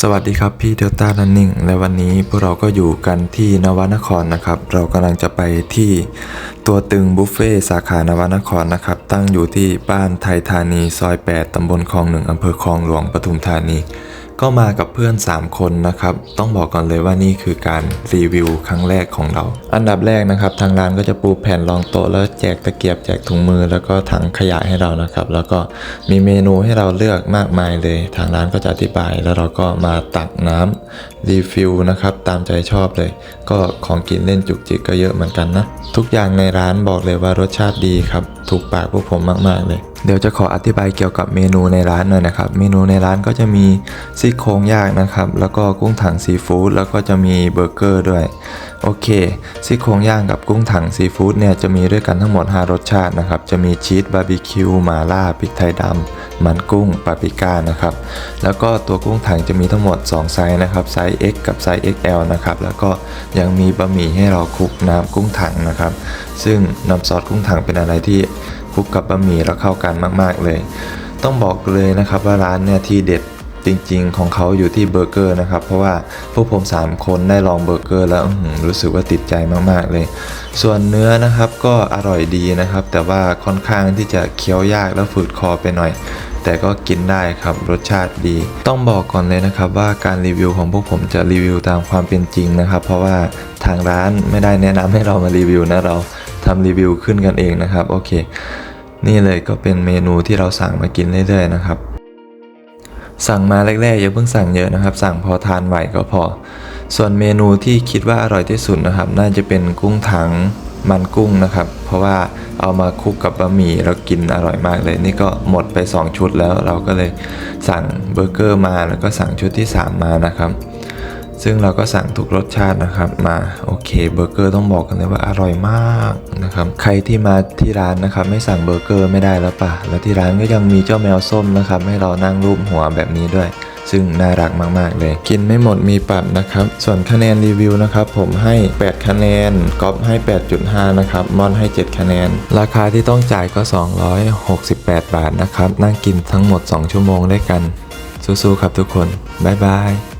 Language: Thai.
สวัสดีครับพี่เดลต้านันนิงและวันนี้พวกเราก็อยู่กันที่นวนครนะครับ เรากำลังจะไปที่ตัวตึงบุฟเฟ่สาขานวนครนะครับ ตั้งอยู่ที่บ้านไทยธานีซอย 8 ตำบลคลองหนึ่งอำเภอคลองหลวงปทุมธานี ก็มากับเพื่อน 3 คนนะครับ ต้องบอกก่อนเลยว่านี่คือการรีวิวครั้งแรกของเรา อันดับแรกนะครับ ทางร้านก็จะปูแผ่นรองโต๊ะแล้วแจกตะเกียบแจกถุงมือแล้วก็ถังขยะให้เรานะครับ แล้วก็มีเมนูให้เราเลือกมากมายเลย ทางร้านก็จะอธิบาย แล้วเราก็มาตักน้ำ รีฟิลนะครับตามใจชอบเลย ก็ของกินเล่นจุกจิกก็เยอะเหมือนกันนะ ทุกอย่างในร้านบอกเลยว่ารสชาติดีครับ ถูกปากพวกผมมากๆเลยเดี๋ยวจะขออธิบายเกี่ยวกับเมนูในร้านหน่อยนะครับ เมนูในร้านก็จะมีซี่โครงย่างนะครับ แล้วก็กุ้งถังซีฟู้ด แล้วก็จะมีเบอร์เกอร์ด้วย โอเค ซี่โครงย่างกับกุ้งถังซีฟู้ดเนี่ยจะมีด้วยกันทั้งหมด 5 รสชาตินะครับ จะมีชีสบาร์บีคิวหม่าล่าพริกไทยดำ มันกุ้งปาปิก้านะครับ แล้วก็ตัวกุ้งถังจะมีทั้งหมด 2 ไซส์นะครับ ไซส์ X กับไซส์ XL นะครับ แล้วก็ยังมีบะหมี่ให้เราคลุกน้ำกุ้งถังนะครับ ซึ่งน้ำซอสกุ้งถังเป็นอะไรที่คลุกกับบะหมี่แล้วเข้ากันมาก ๆ เลย ต้องบอกเลยนะครับว่าร้านเนี่ยที่เด็ดจริงๆ ของเขาอยู่ที่เบอร์เกอร์นะครับ เพราะว่าพวกผม 3 คนได้ลองเบอร์เกอร์แล้วรู้สึกว่าติดใจมากๆเลย ส่วนเนื้อนะครับก็อร่อยดีนะครับ แต่ว่าค่อนข้างที่จะเคี้ยวยากและฝืดคอไปหน่อย แต่ก็กินได้ครับรสชาติดี ต้องบอกก่อนเลยนะครับว่าการรีวิวของพวกผมจะรีวิวตามความเป็นจริงนะครับ เพราะว่าทางร้านไม่ได้แนะนำให้เรามารีวิวนะเราทำรีวิวขึ้นกันเองนะครับโอเค นี่เลยก็เป็นเมนูที่เราสั่งมากินเรื่อยๆนะครับสั่งมาแรกๆอย่าเพิ่งสั่งเยอะนะครับ สั่งพอทานไหวก็พอ ส่วนเมนูที่คิดว่าอร่อยที่สุดนะครับ น่าจะเป็นกุ้งถัง มันกุ้งนะครับ เพราะว่าเอามาคลุกกับบะหมี่แล้วกินอร่อยมากเลย นี่ก็หมดไป 2 ชุดแล้วเราก็เลยสั่งเบอร์เกอร์มาแล้วก็สั่งชุดที่ 3 มานะครับ ซึ่งเราก็สั่งทุกรสชาตินะครับมาโอเคเบอร์เกอร์ต้องบอกกันเลยว่าอร่อยมากนะครับใครที่มาที่ร้านนะครับไม่สั่งเบอร์เกอร์ไม่ได้แล้วป่ะแล้วที่ร้านก็ยังมีเจ้าแมวส้มนะครับให้เรานั่งรูปหัวแบบนี้ด้วย ซึ่งน่ารักมาก ๆ เลย กินไม่หมดมีปรับนะครับ ส่วนคะแนนรีวิวนะครับผมให้ 8 คะแนนก๊อฟให้ 8.5 นะครับมอนให้ 7 คะแนน ราคาที่ต้องจ่ายก็ 268 บาทนะครับ นั่งกินทั้งหมด 2 ชั่วโมงด้วยกันสู้ๆครับทุกคนบ๊ายบาย